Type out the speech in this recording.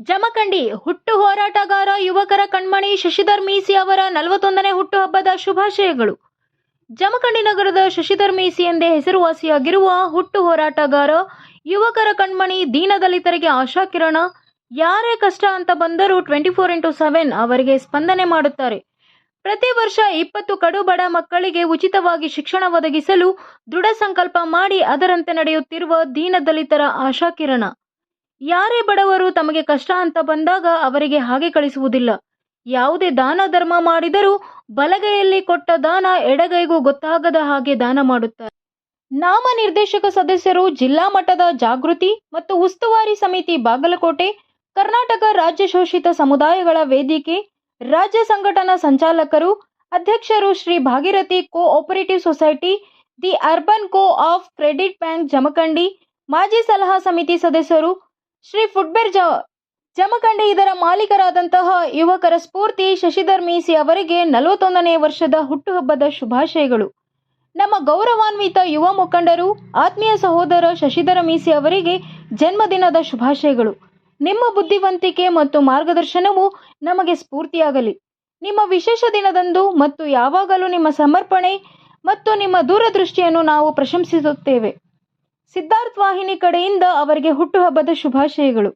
ಜಮಖಂಡಿ ಹುಟ್ಟು ಹೋರಾಟಗಾರ ಯುವಕರ ಕಣ್ಮಣಿ ಶಶಿಧರ್ ಮೀಸಿ ಅವರ ನಲವತ್ತೊಂದನೇ ಹುಟ್ಟುಹಬ್ಬದ ಶುಭಾಶಯಗಳು. ಜಮಖಂಡಿ ನಗರದ ಶಶಿಧರ್ ಮೀಸಿ ಎಂದೇ ಹೆಸರುವಾಸಿಯಾಗಿರುವ ಹುಟ್ಟು ಹೋರಾಟಗಾರ ಯುವಕರ ಕಣ್ಮಣಿ ದೀನದಲಿತರಿಗೆ ಆಶಾಕಿರಣ ಯಾರೇ ಕಷ್ಟ ಅಂತ ಬಂದರೂ ಟ್ವೆಂಟಿ ಫೋರ್ ಇಂಟು ಸೆವೆನ್ ಅವರಿಗೆ ಸ್ಪಂದನೆ ಮಾಡುತ್ತಾರೆ. ಪ್ರತಿ ವರ್ಷ ಇಪ್ಪತ್ತು ಕಡು ಬಡ ಮಕ್ಕಳಿಗೆ ಉಚಿತವಾಗಿ ಶಿಕ್ಷಣ ಒದಗಿಸಲು ದೃಢ ಸಂಕಲ್ಪ ಮಾಡಿ ಅದರಂತೆ ನಡೆಯುತ್ತಿರುವ ದೀನದಲಿತರ ಆಶಾಕಿರಣ ಯಾರೇ ಬಡವರು ತಮಗೆ ಕಷ್ಟ ಅಂತ ಬಂದಾಗ ಅವರಿಗೆ ಹಾಗೆ ಕಳಿಸುವುದಿಲ್ಲ. ಯಾವುದೇ ದಾನ ಧರ್ಮ ಮಾಡಿದರೂ ಬಲಗೈಯಲ್ಲಿ ಕೊಟ್ಟ ದಾನ ಎಡಗೈಗೂ ಗೊತ್ತಾಗದ ಹಾಗೆ ದಾನ ಮಾಡುತ್ತಾರೆ. ನಾಮ ನಿರ್ದೇಶಕ ಸದಸ್ಯರು ಜಿಲ್ಲಾ ಮಟ್ಟದ ಜಾಗೃತಿ ಮತ್ತು ಉಸ್ತುವಾರಿ ಸಮಿತಿ ಬಾಗಲಕೋಟೆ, ಕರ್ನಾಟಕ ರಾಜ್ಯ ಶೋಷಿತ ಸಮುದಾಯಗಳ ವೇದಿಕೆ, ರಾಜ್ಯ ಸಂಘಟನಾ ಸಂಚಾಲಕರು, ಅಧ್ಯಕ್ಷರು Shri Bhagirathi co operative society, the urban co op credit bank Jamkhandi, ಮಾಜಿ ಸಲಹಾ ಸಮಿತಿ ಸದಸ್ಯರು ಶ್ರೀ ಫುಟ್ಬೇರ್ ಜ ಜಮಖಂಡಿ ಇದರ ಮಾಲೀಕರಾದಂತಹ ಯುವಕರ ಸ್ಫೂರ್ತಿ ಶಶಿಧರ್ ಮೀಸಿ ಅವರಿಗೆ ನಲವತ್ತೊಂದನೇ ವರ್ಷದ ಹುಟ್ಟುಹಬ್ಬದ ಶುಭಾಶಯಗಳು. ನಮ್ಮ ಗೌರವಾನ್ವಿತ ಯುವ ಮುಖಂಡರು, ಆತ್ಮೀಯ ಸಹೋದರ ಶಶಿಧರ ಮೀಸಿ ಅವರಿಗೆ ಜನ್ಮದಿನದ ಶುಭಾಶಯಗಳು. ನಿಮ್ಮ ಬುದ್ಧಿವಂತಿಕೆ ಮತ್ತು ಮಾರ್ಗದರ್ಶನವು ನಮಗೆ ಸ್ಫೂರ್ತಿಯಾಗಲಿ. ನಿಮ್ಮ ವಿಶೇಷ ದಿನದಂದು ಮತ್ತು ಯಾವಾಗಲೂ ನಿಮ್ಮ ಸಮರ್ಪಣೆ ಮತ್ತು ನಿಮ್ಮ ದೂರದೃಷ್ಟಿಯನ್ನು ನಾವು ಪ್ರಶಂಸಿಸುತ್ತೇವೆ. ಸಿದ್ಧಾರ್ಥ್ ವಾಹಿನಿ ಕಡೆಯಿಂದ ಅವರಿಗೆ ಹುಟ್ಟುಹಬ್ಬದ ಶುಭಾಶಯಗಳು.